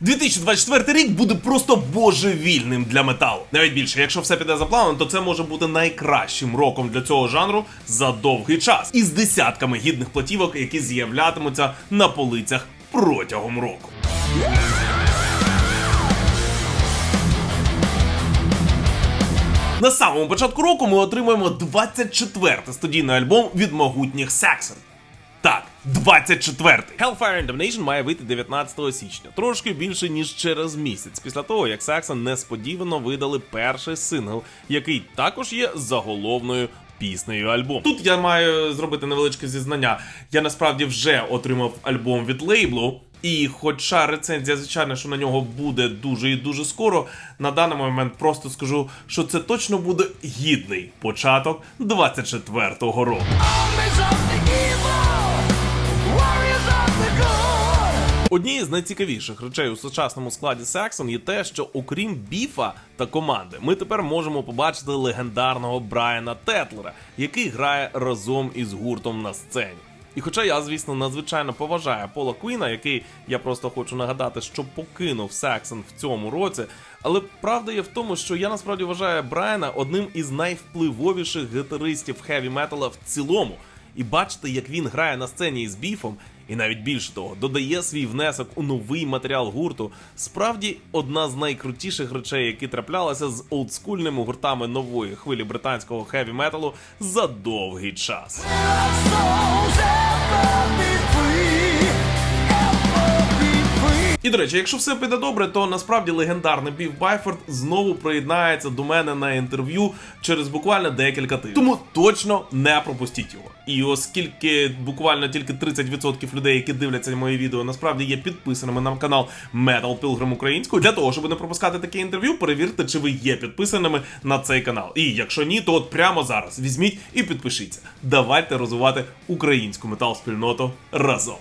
2024 рік буде просто божевільним для металу. Навіть більше, якщо все піде за планом, то це може бути найкращим роком для цього жанру за довгий час, із десятками гідних платівок, які з'являтимуться на полицях протягом року. На самому початку року ми отримуємо 24-й студійний альбом від могутніх Saxon. Так, 24-й. Hellfire and Damnation має вийти 19 січня, трошки більше ніж через місяць, після того як Saxon несподівано видали перший сингл, який також є заголовною піснею альбому. Тут я маю зробити невеличке зізнання. Я насправді вже отримав альбом від лейблу. І хоча рецензія, звичайно, що на нього буде дуже і дуже скоро, на даний момент просто скажу, що це точно буде гідний початок 24-го року. Однією з найцікавіших речей у сучасному складі Saxon є те, що окрім біфа та команди, ми тепер можемо побачити легендарного Брайана Тетлера, який грає разом із гуртом на сцені. І хоча я, звісно, надзвичайно поважаю Пола Квіна, який я просто хочу нагадати, що покинув Saxon в цьому році, але правда є в тому, що я насправді вважаю Брайана одним із найвпливовіших гітаристів хеві метала в цілому. І бачити, як він грає на сцені із біфом, і навіть більше того, додає свій внесок у новий матеріал гурту. Справді одна з найкрутіших речей, які траплялися з олдскульними гуртами нової хвилі британського хеві металу за довгий час. І до речі, якщо все піде добре, то насправді легендарний Біф Байфорд знову приєднається до мене на інтерв'ю через буквально декілька тижнів. Тому точно не пропустіть його. І оскільки буквально тільки 30% людей, які дивляться мої відео, насправді є підписаними на канал Metal Pilgrim українською, для того, щоб не пропускати таке інтерв'ю, перевірте, чи ви є підписаними на цей канал. І якщо ні, то от прямо зараз візьміть і підпишіться. Давайте розвивати українську метал спільноту разом.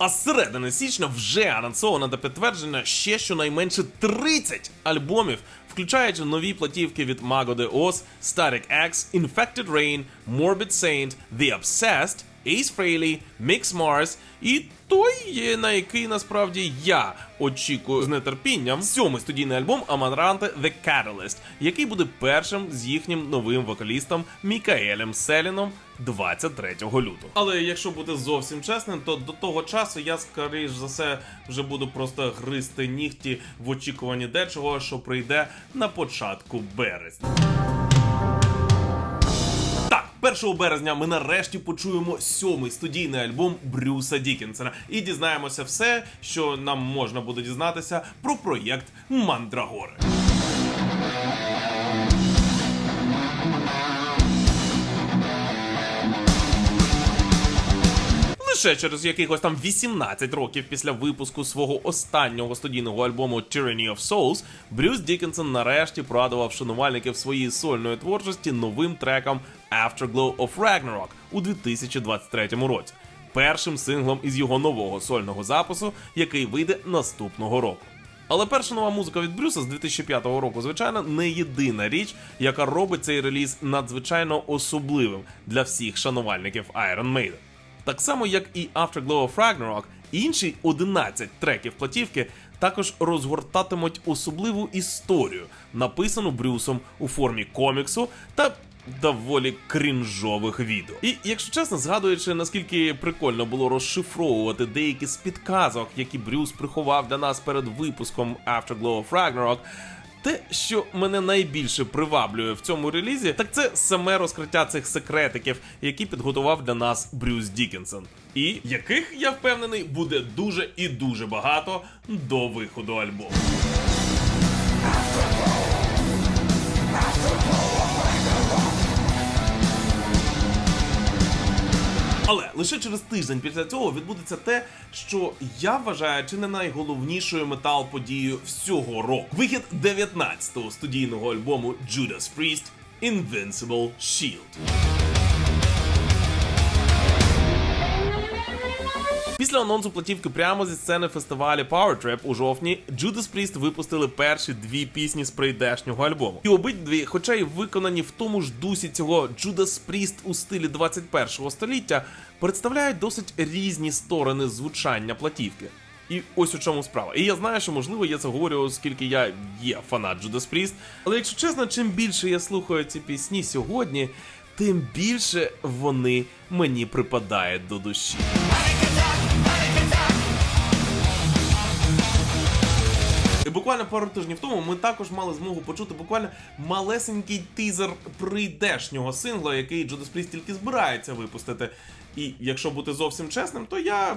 А з середини січня вже анонсовано до підтвердження ще щонайменше 30 альбомів, включаючи нові платівки від Mago de Oz, Static X, Infected Rain, Morbid Saint, The Obsessed, Ace Frehley, Mix Mars і той, на який насправді я очікую з нетерпінням сьомий студійний альбом Амаранте The Catalyst, який буде першим з їхнім новим вокалістом Мікаелем Селіном 23 лютого. Але якщо бути зовсім чесним, то до того часу я скоріш за все вже буду просто гризти нігті в очікуванні дечого, що прийде на початку березня. Так, 1 березня ми нарешті почуємо сьомий студійний альбом Брюса Дікінсона і дізнаємося все, що нам можна буде дізнатися про проєкт Мандрагори. Лише через якихось там 18 років після випуску свого останнього студійного альбому Tyranny of Souls, Брюс Дікінсон нарешті порадував шанувальників своєї сольної творчості новим треком Afterglow of Ragnarok у 2023 році, першим синглом із його нового сольного запису, який вийде наступного року. Але перша нова музика від Брюса з 2005 року, звичайно, не єдина річ, яка робить цей реліз надзвичайно особливим для всіх шанувальників Iron Maiden. Так само, як і Afterglow of Ragnarok, інші 11 треків платівки також розгортатимуть особливу історію, написану Брюсом у формі коміксу та доволі крінжових відео. І якщо чесно, згадуючи наскільки прикольно було розшифровувати деякі з підказок, які Брюс приховав для нас перед випуском Afterglow of Ragnarok, те, що мене найбільше приваблює в цьому релізі, так це саме розкриття цих секретиків, які підготував для нас Брюс Дікінсон, і яких я впевнений буде дуже і дуже багато до виходу альбому. Але лише через тиждень після цього відбудеться те, що я вважаю чи не найголовнішою метал подією всього року. Вихід 19-го студійного альбому Judas Priest Invincible Shield. Після анонсу платівки прямо зі сцени фестивалю Power Trip у жовтні Judas Priest випустили перші дві пісні з прийдешнього альбому. І обидві, хоча й виконані в тому ж дусі цього Judas Priest у стилі 21 століття, представляють досить різні сторони звучання платівки. І ось у чому справа. І я знаю, що можливо я це говорю, оскільки я є фанат Judas Priest. Але якщо чесно, чим більше я слухаю ці пісні сьогодні, тим більше вони мені припадають до душі. І буквально пару тижнів тому ми також мали змогу почути буквально малесенький тизер прийдешнього сингла, який Judas Priest тільки збирається випустити. І якщо бути зовсім чесним, то я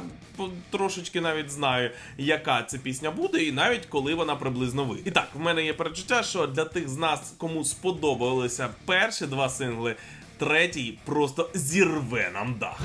трошечки навіть знаю, яка це пісня буде, і навіть коли вона приблизно вийде. І так, в мене є перечуття, що для тих з нас, кому сподобалися перші два сингли, третій просто зірве нам дах.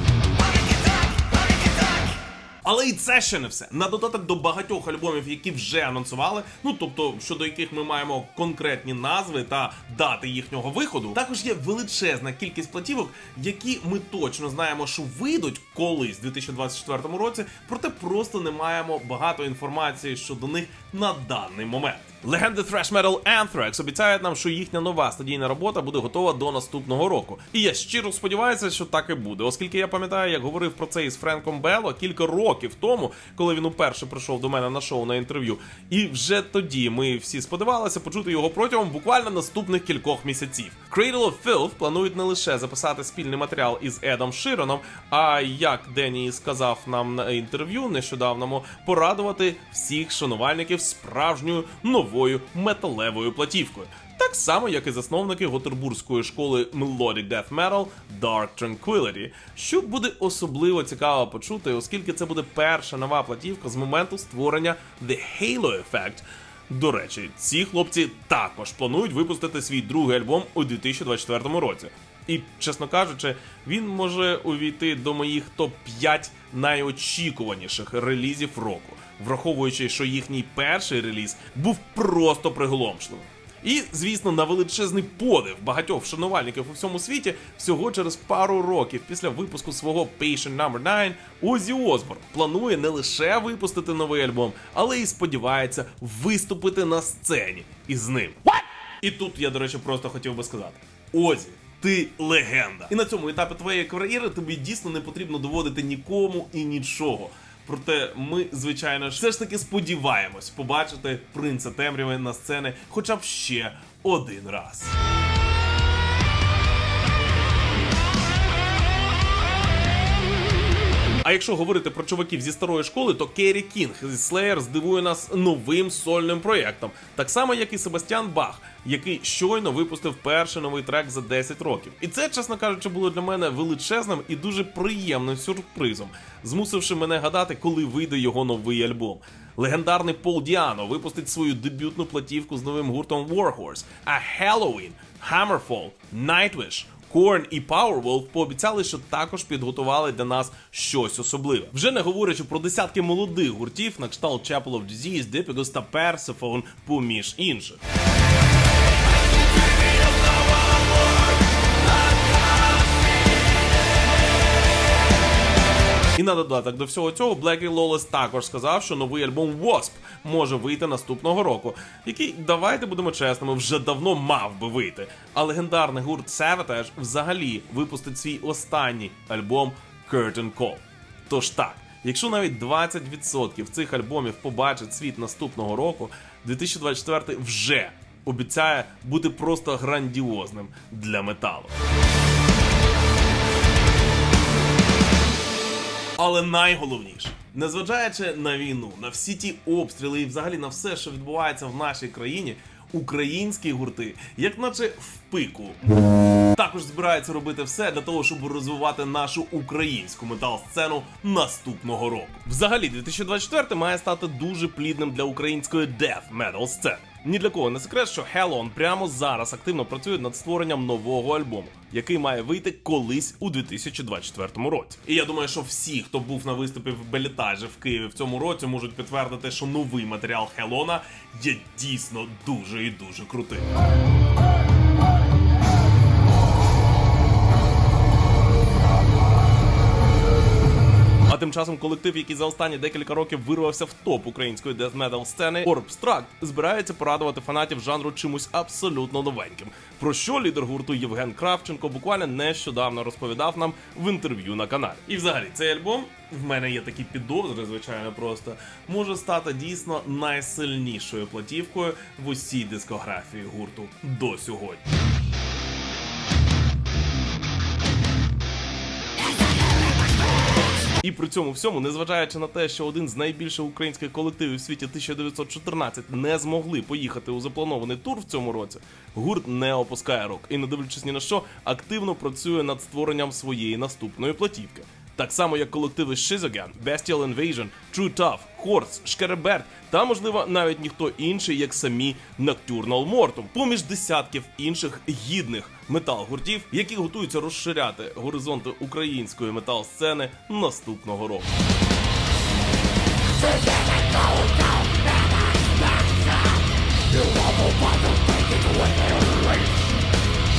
Але і це ще не все. На додаток до багатьох альбомів, які вже анонсували, ну тобто щодо яких ми маємо конкретні назви та дати їхнього виходу, також є величезна кількість платівок, які ми точно знаємо, що вийдуть колись в 2024 році, проте просто не маємо багато інформації щодо них на даний момент. Легенди Thrash Metal Anthrax обіцяють нам, що їхня нова студійна робота буде готова до наступного року. І я щиро сподіваюся, що так і буде, оскільки я пам'ятаю, як говорив про це із Френком Белло кілька років тому, коли він уперше прийшов до мене на шоу на інтерв'ю. І вже тоді ми всі сподівалися почути його протягом буквально наступних кількох місяців. Cradle of Filth планують не лише записати спільний матеріал із Едом Широном, а як Денні сказав нам на інтерв'ю нещодавному, порадувати всіх шанувальників справжньою новою металевою платівкою. Так само, як і засновники готербурзької школи Melodic Death Metal Dark Tranquility, що буде особливо цікаво почути, оскільки це буде перша нова платівка з моменту створення The Halo Effect. До речі, ці хлопці також планують випустити свій другий альбом у 2024 році. І, чесно кажучи, він може увійти до моїх топ-5 найочікуваніших релізів року, враховуючи, що їхній перший реліз був просто приголомшливим. І, звісно, на величезний подив багатьох шанувальників у всьому світі всього через пару років після випуску свого Patient No. 9 Озі Осборн планує не лише випустити новий альбом, але й сподівається виступити на сцені із ним. І тут я, до речі, просто хотів би сказати: Озі, ти легенда. І на цьому етапі твоєї кар'єри тобі дійсно не потрібно доводити нікому і нічого. Проте ми, звичайно ж, все ж таки сподіваємось побачити принца темряви на сцені хоча б ще один раз. А якщо говорити про чуваків зі старої школи, то Керрі Кінг з Slayer здивує нас новим сольним проєктом, так само як і Себастьян Бах, який щойно випустив перший новий трек за 10 років. І це, чесно кажучи, було для мене величезним і дуже приємним сюрпризом, змусивши мене гадати, коли вийде його новий альбом. Легендарний Пол Діано випустить свою дебютну платівку з новим гуртом Warhorse, а Halloween, Hammerfall, Nightwish, Korn і Powerwolf пообіцяли, що також підготували для нас щось особливе. Вже не говорячи про десятки молодих гуртів на кшталт Chapel of Disease, Dipigos та Persephone, поміж інших. І на додаток до всього цього Blackie Lawless також сказав, що новий альбом Wasp може вийти наступного року, який, давайте будемо чесними, вже давно мав би вийти. А легендарний гурт Savatage взагалі випустить свій останній альбом Curtain Call. Тож так, якщо навіть 20% цих альбомів побачить світ наступного року, 2024 вже обіцяє бути просто грандіозним для металу. Але найголовніше, незважаючи на війну, на всі ті обстріли і взагалі на все, що відбувається в нашій країні, українські гурти, як наче в пику, також збираються робити все для того, щоб розвивати нашу українську метал-сцену наступного року. Взагалі, 2024 має стати дуже плідним для української death metal сцени. Ні для кого не секрет, що Hellon прямо зараз активно працює над створенням нового альбому, який має вийти колись у 2024 році. І я думаю, що всі, хто був на виступі в Белітажі в Києві в цьому році, можуть підтвердити, що новий матеріал Хелона є дійсно дуже і дуже крутим. Тим часом колектив, який за останні декілька років вирвався в топ української дезметал сцени, Orb збирається порадувати фанатів жанру чимось абсолютно новеньким. Про що лідер гурту Євген Кравченко буквально нещодавно розповідав нам в інтерв'ю на каналі. І взагалі цей альбом в мене є такі підозри, звичайно, просто може стати дійсно найсильнішою платівкою в усій дискографії гурту до сьогодні. І при цьому всьому, незважаючи на те, що один з найбільших українських колективів у світі 1914 не змогли поїхати у запланований тур в цьому році, гурт не опускає рук і, не дивлячись ні на що, активно працює над створенням своєї наступної платівки. Так само, як колективи Shizogan, Bestial Invasion, True Tough, Horse, Шкереберт та, можливо, навіть ніхто інший, як самі Nocturnal Mortum, поміж десятків інших гідних метал-гуртів, які готуються розширяти горизонти української метал-сцени наступного року.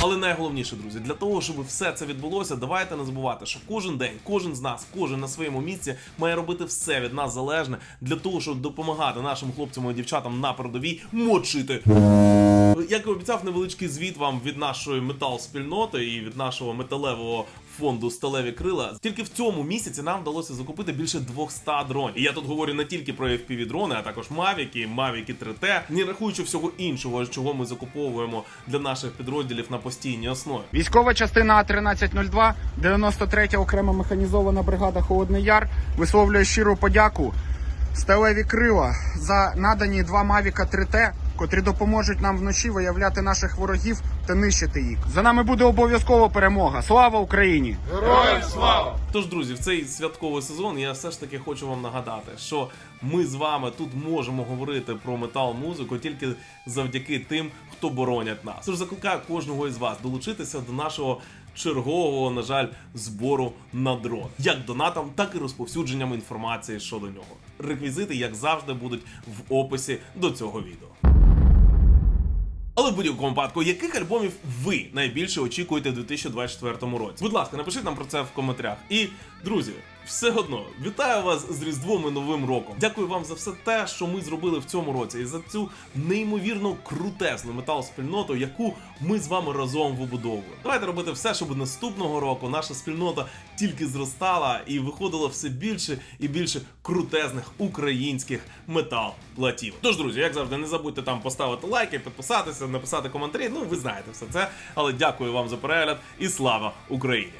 Але найголовніше, друзі, для того, щоб все це відбулося, давайте не забувати, що кожен день, кожен з нас, кожен на своєму місці має робити все від нас залежне для того, щоб допомагати нашим хлопцям і дівчатам на передовій мочити. Як і обіцяв, невеличкий звіт вам від нашої метал-спільноти і від нашого металевого фонду Сталеві крила. Тільки в цьому місяці нам вдалося закупити більше 200 дронів. І я тут говорю не тільки про fpv дрони, а також мавіки, мавіки 3T, не рахуючи всього іншого, чого ми закуповуємо для наших підрозділів на постійній основі. Військова частина А1302, 93 окрема механізована бригада Холодний Яр висловлює щиру подяку сталеві крила за надані два Мавіка 3Т, котрі допоможуть нам вночі виявляти наших ворогів та нищити їх. За нами буде обов'язково перемога. Слава Україні! Героям слава! Тож, друзі, в цей святковий сезон я все ж таки хочу вам нагадати, що ми з вами тут можемо говорити про метал-музику тільки завдяки тим, хто боронять нас. Тож закликаю кожного із вас долучитися до нашого чергового, на жаль, збору на дрон, як донатом, так і розповсюдженням інформації щодо нього. Реквізити, як завжди, будуть в описі до цього відео. Але в будь-якому випадку, яких альбомів ви найбільше очікуєте в 2024 році? Будь ласка, напишіть нам про це в коментарях. І, друзі, все одно вітаю вас з Різдвом і Новим роком. Дякую вам за все те, що ми зробили в цьому році, і за цю неймовірно крутесну метал-спільноту, яку ми з вами разом вибудовуємо. Давайте робити все, щоб наступного року наша спільнота тільки зростала і виходило все більше і більше крутезних українських метал-платів. Тож, друзі, як завжди, не забудьте там поставити лайки, підписатися, написати коментарі. Ну, ви знаєте все це. Але дякую вам за перегляд і слава Україні!